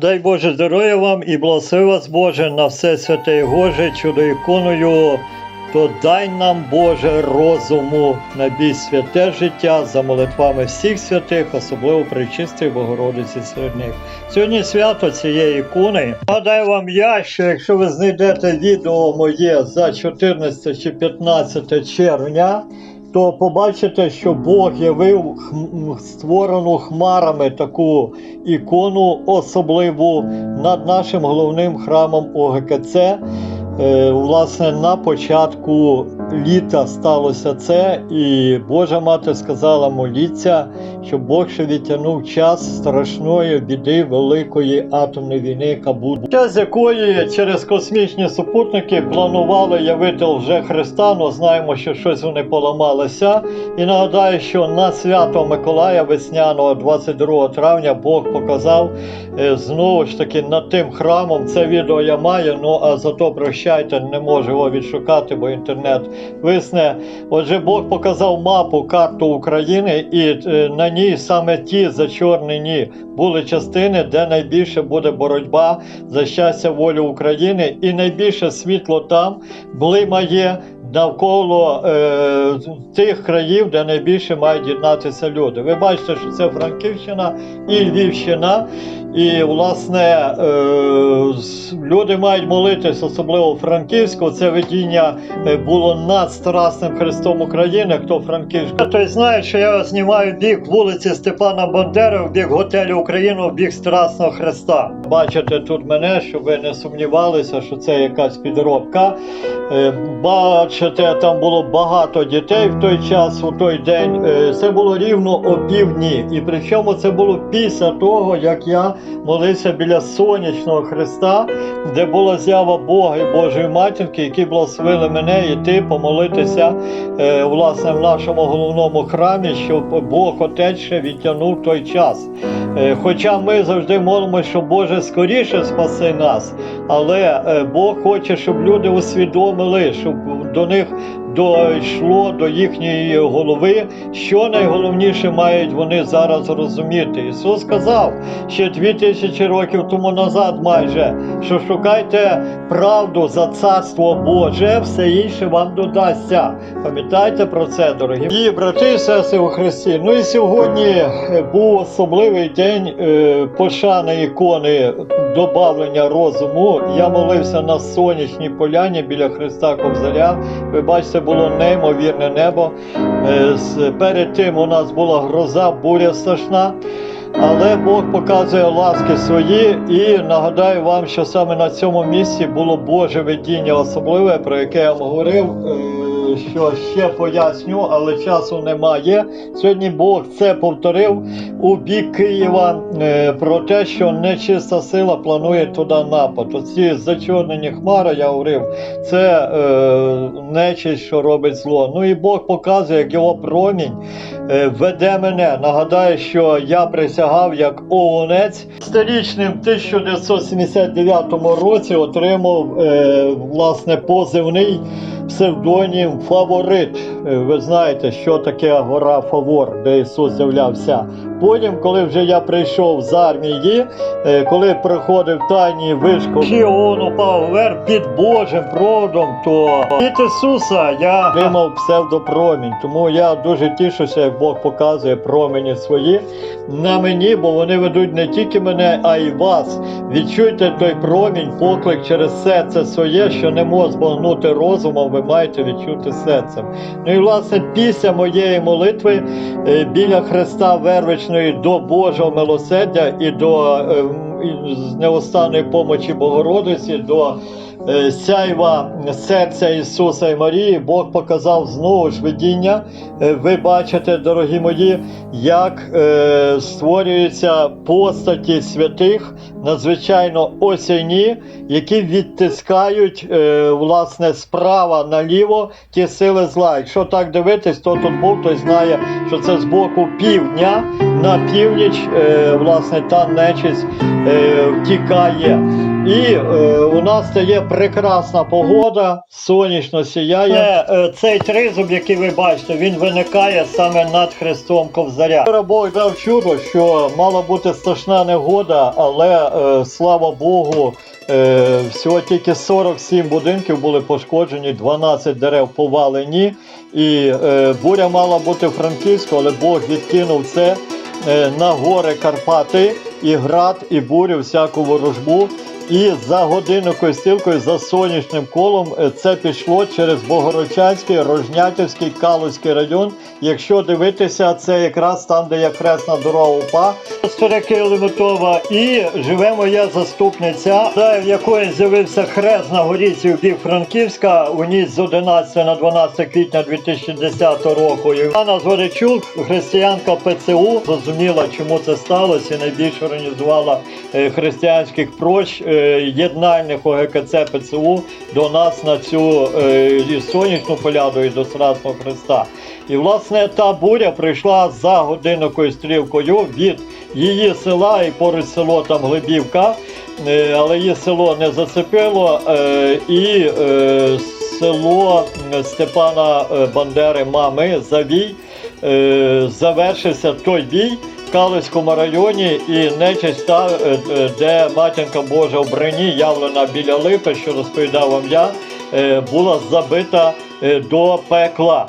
Дай Боже здоров'я вам і благослови вас Боже на все святе і Боже, чудо іконою. То дай нам Боже розуму на бій святе життя за молитвами всіх святих, особливо причистої Богородиці серед них. Сьогодні свято цієї ікони. Нагадаю вам я, що якщо ви знайдете відео моє за 14 чи 15 червня, то побачите, що Бог явив створену хмарами таку ікону особливу над нашим головним храмом ОГКЦ. Е, Власне, на початку літа сталося це, і Божа мати сказала моліться, щоб Бог ще відтягнув час страшної біди великої атомної війни, яка буде. Час якої через космічні супутники планували явити вже Христа, але знаємо, що щось вони поламалися. І нагадаю, що на свято Миколая весняного 22 травня Бог показав е, знову ж таки над тим храмом. Це відео я маю, ну а зато прощайте, не можу його відшукати, бо інтернет висне. Отже, Бог показав мапу, карту України, і е, на ній саме ті зачорнені були частини, де найбільше буде боротьба за щастя волю України, і найбільше світло там блимає навколо е, тих країв, де найбільше мають єднатися люди. Ви бачите, що це Франківщина і Львівщина. І, власне, е, люди мають молитись, особливо Франківську. Це видіння е, було над Страсним Христом України. Хто Франківську? Той знає, що я знімаю бік вулиці Степана Бандери, в бік готелю Україну, в бік Страсного Христа. Бачите тут мене, щоб ви не сумнівалися, що це якась підробка. Е, Бачите, там було багато дітей в той час, у той день. Це було рівно о. І причому це було після того, як я молився біля сонячного Христа, де була зява Бога і Божої матінки, які благословили мене йти помолитися е, власне в нашому головному храмі, щоб Бог Отець ще відтягнув той час. Е, Хоча ми завжди молимося, що Боже скоріше спаси нас, але е, Бог хоче, щоб люди усвідомили, щоб до них дійшло до їхньої голови, що найголовніше мають вони зараз розуміти. Ісус сказав ще дві тисячі років тому назад, майже, що шукайте правду за царство Боже, все інше вам додасться. Пам'ятайте про це, дорогі І брати і сестри у Христі. Ну і сьогодні е, був особливий день е, пошани ікони добавлення розуму. Я молився на сонячній поляні біля Христа Ковзаря. Ви бачите, було неймовірне небо. Е, Перед тим у нас була гроза, буря страшна. Але Бог показує ласки свої, і нагадаю вам, що саме на цьому місці було Боже видіння особливе, про яке я вам говорив. Що ще поясню, але часу немає. Сьогодні Бог це повторив у бік Києва е, про те, що нечиста сила планує туди напад. Оці зачорнені хмари, я говорив, це е, нечисть, що робить зло. Ну і Бог показує, як його промінь е, веде мене. Нагадаю, що я присягав як ООНець. Сторічним 1979 році отримав е, власне позивний псевдонім Фаворит. Е, Ви знаєте, що таке гора Фавор, де Ісус з'являвся. Потім, коли вже я прийшов з армії, е, коли приходив тайні чи он упав вверх під Божим проводом, то від Ісуса я отримав псевдопромінь. Тому я дуже тішуся, як Бог показує промені свої на мені, бо вони ведуть не тільки мене, а й вас. Відчуйте той промінь, поклик через серце своє, що не може збагнути розумом, ви маєте відчути серцем. Ну і власне після моєї молитви е, біля Христа Вервичної до Божого милосердя і до е, з неостанної помочі Богородиці, до сяйва серця Ісуса і Марії, Бог показав знову ж видіння. Е, Ви бачите, дорогі мої, як е, створюються постаті святих, надзвичайно осяйні, які відтискають е, власне справа наліво ті сили зла. Якщо так дивитись, то тут був, той знає, що це з боку півдня на північ, е, власне, та нечисть е, втікає. І е, у нас стає прекрасна погода, сонячно сіяє. Це, е, цей тризуб, який ви бачите, він виникає саме над хрестом Ковзаря. Вчора Бог дав чудо, що мала бути страшна негода, але е, слава Богу, е, всього тільки 47 будинків були пошкоджені, 12 дерев повалені. І е, буря мала бути в Франківську, але Бог відкинув це е, на гори Карпати, і град, і бурю, всяку ворожбу. І за годину костілкою, за сонячним колом, е, це пішло через Богородчанський, Рожнятівський, Калузький район. Якщо дивитися, це якраз там, де є хресна дорога УПА. Старики Леметова і живе моя заступниця, за якої з'явився хрест на горіці в Франківська у ніч з 11 на 12 квітня 2010 року. І Анна християнка ПЦУ, зрозуміла, чому це сталося, і найбільше організувала е, християнських прощ е, єднальних ОГКЦ ПЦУ до нас на цю е, і сонячну поляду і до Страсного Христа. І власне та буря прийшла за годинною стрілкою від її села і поруч село там Глибівка, е, але її село не зацепило. е, І село Степана Бандери мами Завій завершився той бій Калицькому районі і нечисть та, е, е, де матінка Божа в броні, явлена біля липи, що розповідав вам я, е, була забита до пекла.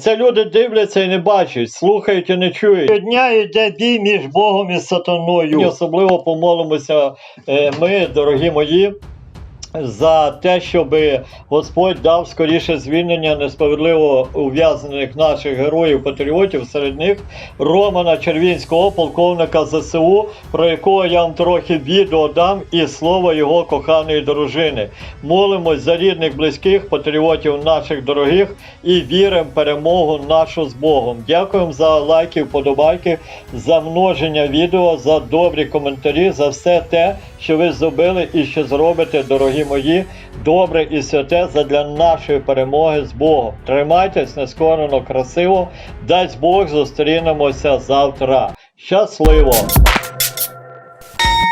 Це люди дивляться і не бачать, слухають і не чують. Щодня йде бій між Богом і сатаною. І особливо помолимося ми, дорогі мої, за те, щоб Господь дав скоріше звільнення несправедливо ув'язнених наших героїв патріотів, серед них Романа Червінського, полковника ЗСУ, про якого я вам трохи відео дам, і слово його коханої дружини. Молимось за рідних, близьких, патріотів наших дорогих і віримо перемогу нашу з Богом. Дякуємо за лайки, вподобайки, за множення відео, за добрі коментарі, за все те, що ви зробили і що зробите, дорогі мої, добре і святе задля нашої перемоги з Богом. Тримайтесь нескорено, красиво. Дасть Бог зустрінемося завтра. Щасливо!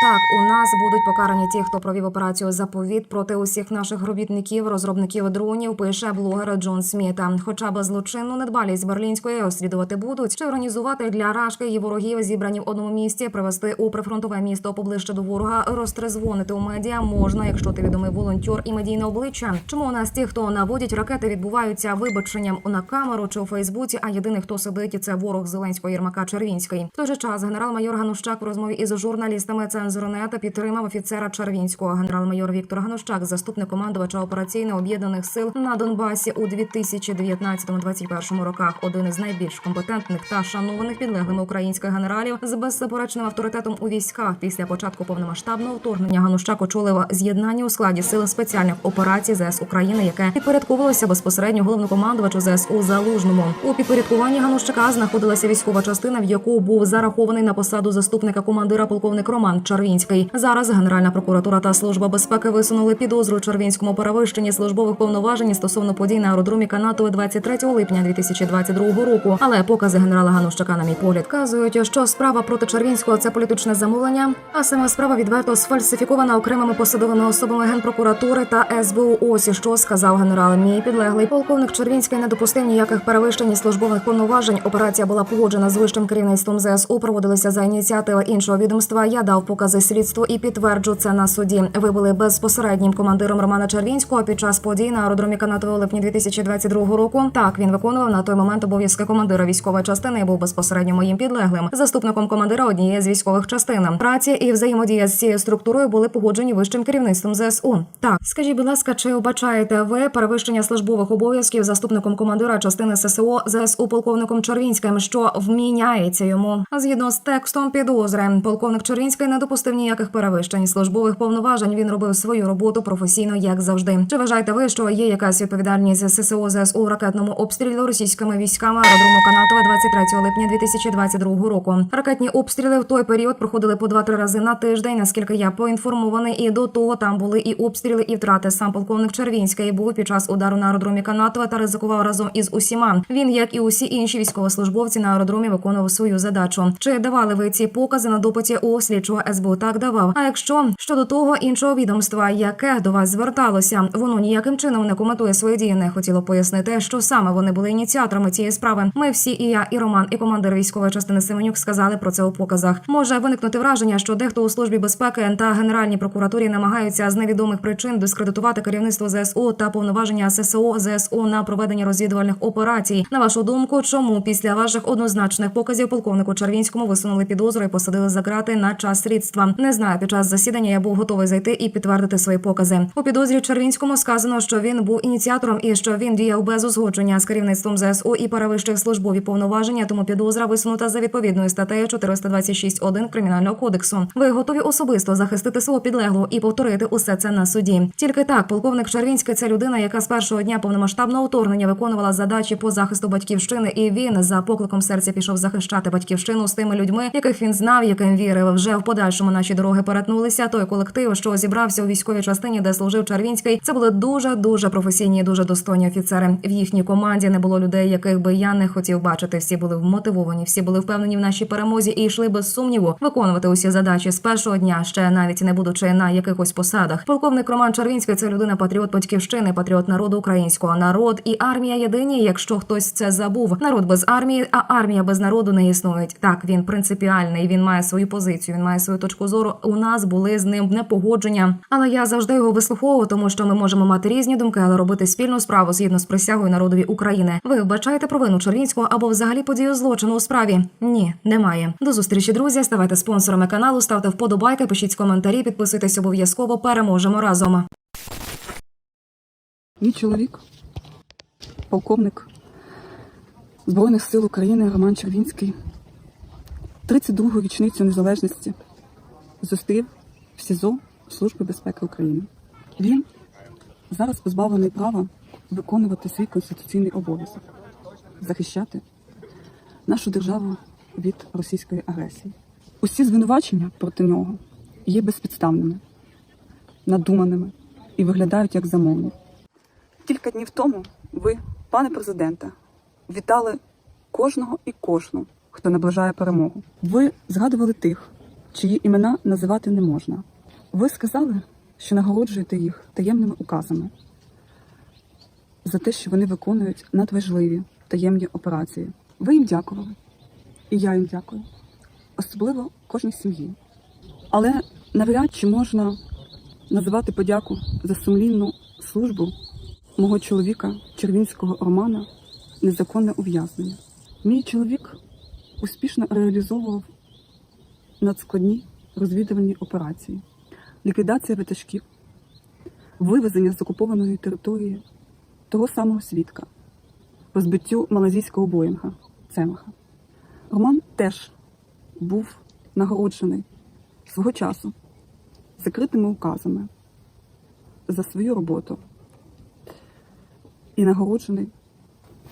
Так, у нас будуть покарані ті, хто провів операцію заповіт проти усіх наших робітників, розробників дронів. Пише блогер Джон Сміта. Хоча б злочинну недбалість берлінської розслідувати будуть чи організувати для рашки і ворогів, зібрані в одному місці, привести у прифронтове місто поближче до ворога, розтрезвонити у медіа можна, якщо ти відомий волонтер і медійне обличчя. Чому у нас ті, хто наводять ракети, відбуваються вибаченням на камеру чи у Фейсбуці? А єдиний, хто сидить, це ворог Зеленського Єрмака Червінський. В той же час генерал-майор Ганущак в розмові із журналістами Цензурнета підтримав офіцера Червінського. Генерал-майор Віктор Ганущак, заступник командувача операційно об'єднаних сил на Донбасі у 2019-2021 роках. Один із найбільш компетентних та шанованих підлеглими українських генералів з беззаперечним авторитетом у військах. Після початку повномасштабного вторгнення Ганущак очолив з'єднання у складі сил спеціальних операцій ЗС України, яке підпорядковувалося безпосередньо головнокомандувачу ЗСУ Залужному. У підпорядкуванні Ганущака знаходилася військова частина, в яку був зарахований на посаду заступника командира полковник Роман Червінський. Зараз Генеральна прокуратура та служба безпеки висунули підозру Червінському перевищенні службових повноважень стосовно подій на аеродромі Канатове 23 липня 2022 року. Але покази генерала Ганущака, на мій погляд, вказують, що справа проти Червінського це політичне замовлення, а сама справа відверто сфальсифікована окремими посадовими особами генпрокуратури та СБУ. Ось що сказав генерал. Мій підлеглий полковник Червінський не допустив ніяких перевищень службових повноважень. Операція була погоджена з вищим керівництвом ЗСУ. Проводилися за ініціативи іншого відомства. Я дав покази слідству і підтверджу це на суді. Ви були безпосереднім командиром Романа Червінського під час подій на аеродромі Канатове у липні 2022 року. Так він виконував на той момент обов'язки командира військової частини і був безпосередньо моїм підлеглим, заступником командира однієї з військових частин. Праця і взаємодія з цією структурою були погоджені вищим керівництвом ЗСУ. Так, скажіть, будь ласка, чи вбачаєте ви перевищення службових обов'язків заступником командира частини ССО ЗСУ полковником Червінським, що вміняється йому? Згідно з текстом підозри, полковник Червінський не допустив ніяких перевищень службових повноважень. Він робив свою роботу професійно, як завжди. Чи вважаєте ви, що є якась відповідальність ССО ЗСУ у ракетному обстрілі російськими військами аеродрому Канатова 23 липня 2022 року? Ракетні обстріли в той період проходили по 2-3 рази на тиждень. Наскільки я поінформований, і до того там були і обстріли, і втрати. Сам полковник Червінський був під час удару на аеродромі Канатова та ризикував разом із усіма. Він, як і усі інші військовослужбовці на аеродромі, виконував свою задачу. Чи давали ви ці покази на допиті у слідчого СБУ так давав. А якщо щодо того іншого відомства, яке до вас зверталося, воно ніяким чином не коментує свої дії, не хотіло пояснити, що саме вони були ініціаторами цієї справи. Ми всі, і я, і Роман, і командир військової частини Семенюк сказали про це у показах. Може виникнути враження, що дехто у службі безпеки та генеральній прокуратурі намагаються з невідомих причин дискредитувати керівництво ЗСУ та повноваження ССО ЗСУ на проведення розвідувальних операцій. На вашу думку, чому після ваших однозначних показів полковнику Червінському висунули підозру і посадили за ґрати на час слідства? Не знаю. Під час засідання я був готовий зайти і підтвердити свої покази. У підозрі Червінському сказано, що він був ініціатором і що він діяв без узгодження з керівництвом ЗСУ і перевищив службові повноваження. Тому підозра висунута за відповідною статтею 426.1 кримінального кодексу. Ви готові особисто захистити свого підлеглого і повторити усе це на суді. Тільки так, полковник Червінський це людина, яка з першого дня повномасштабного вторгнення виконувала задачі по захисту батьківщини, і він за покликом серця пішов захищати батьківщину з тими людьми, яких він знав, яким вірив. Вже в подальшому наші дороги перетнулися. Той колектив, що зібрався у військовій частині, де служив Червінський, це були дуже дуже професійні, дуже достойні офіцери. В їхній команді не було людей, яких би я не хотів бачити. Всі були вмотивовані, всі були впевнені в нашій перемозі і йшли без сумніву виконувати усі задачі з першого дня, ще навіть не будучи на якихось посадах. Полковник Роман Червінський це людина патріот батьківщини, патріот народу українського. Народ і армія єдині. Якщо хтось це забув, народ без армії, а армія без народу не існують. Так він принципіальний. Він має свою позицію. Він має свою точку зору. У нас були з ним непогодження, але я завжди його вислуховував, тому що ми можемо мати різні думки, але робити спільну справу згідно з присягою народові України. Ви вбачаєте провину Червінського або взагалі подію злочину у справі? Ні, немає. До зустрічі, друзі. Ставайте спонсорами каналу, ставте вподобайки, пишіть коментарі, підписуйтесь обов'язково. Переможемо разом. Мій чоловік, полковник Збройних сил України Роман Червінський, 32-гу річницю незалежності зустрів в СІЗО Служби безпеки України. Він зараз позбавлений права виконувати свій конституційний обов'язок захищати нашу державу від російської агресії. Усі звинувачення проти нього є безпідставними, надуманими і виглядають як замовні. Кілька днів тому ви, пане президенте, вітали кожного і кожну, хто наближає перемогу. Ви згадували тих, чиї імена називати не можна. Ви сказали, що нагороджуєте їх таємними указами за те, що вони виконують надважливі таємні операції. Ви їм дякували, і я їм дякую, особливо кожній сім'ї. Але навряд чи можна називати подяку за сумлінну службу мого чоловіка, червінського Романа, незаконне ув'язнення. Мій чоловік успішно реалізовував надскладні розвідувальні операції, ліквідація витяжків, вивезення з окупованої території того самого свідка, по збиттю малазійського боїнга Цемаха. Роман теж був нагороджений свого часу закритими указами за свою роботу і нагороджений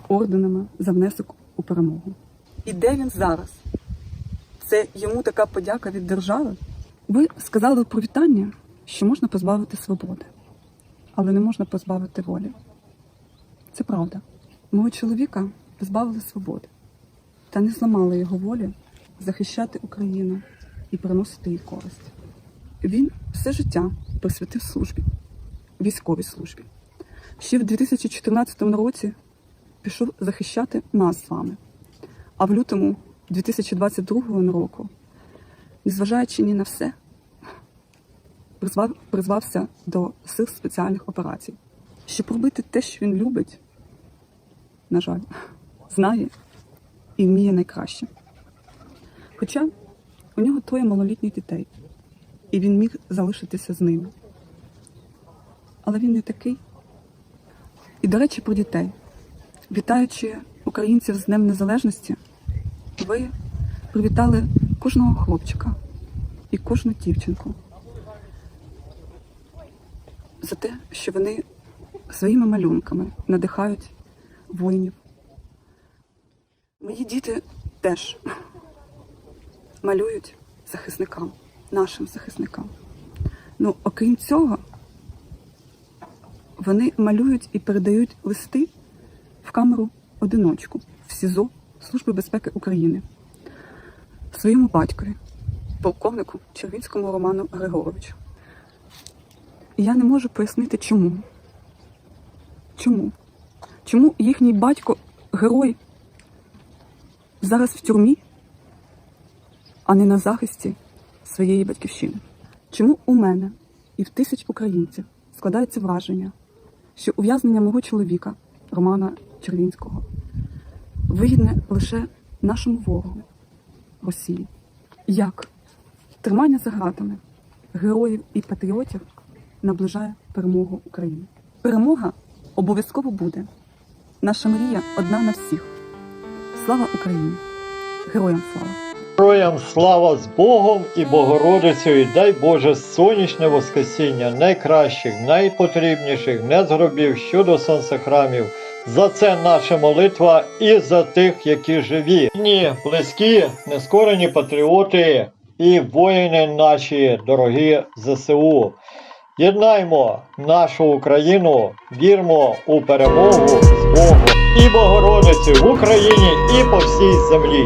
орденами за внесок у перемогу. І де він зараз? Це йому така подяка від держави. Ви сказали у привітання, що можна позбавити свободи, але не можна позбавити волі. Це правда. Мого чоловіка позбавили свободи та не зламали його волі захищати Україну і приносити їй користь. Він все життя присвятив службі, військовій службі. Ще в 2014 році пішов захищати нас з вами. А в лютому 2022 року, незважаючи ні на все, призвав, призвався до сил спеціальних операцій. Щоб робити те, що він любить, на жаль, знає і вміє найкраще. Хоча у нього троє малолітніх дітей, і він міг залишитися з ними. Але він не такий. І, до речі, про дітей. Вітаючи українців з Днем Незалежності, ви привітали кожного хлопчика і кожну дівчинку за те, що вони своїми малюнками надихають воїнів. Мої діти теж малюють захисникам, нашим захисникам. Ну, окрім цього, вони малюють і передають листи в камеру одиночку в СІЗО Служби безпеки України своєму батькові, полковнику Червінському Роману Григоровичу. І я не можу пояснити, чому. Чому? Чому їхній батько, герой, зараз в тюрмі, а не на захисті своєї батьківщини? Чому у мене і в тисяч українців складається враження, що ув'язнення мого чоловіка, Романа Червінського, вигідне лише нашому ворогу Росії? Як тримання за гратами героїв і патріотів наближає перемогу України? Перемога обов'язково буде. Наша мрія одна на всіх. Слава Україні! Героям слава! Героям слава з Богом і Богородицею, і дай Боже сонячне воскресіння найкращих, найпотрібніших, не згробів щодо сонцехрамів. За це наша молитва і за тих, які живі. Ні, близькі, нескорені патріоти і воїни наші дорогі ЗСУ. Єднаймо нашу Україну, вірмо у перемогу з Богом і Богородицю в Україні і по всій землі.